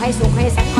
ให้สุขให้สัก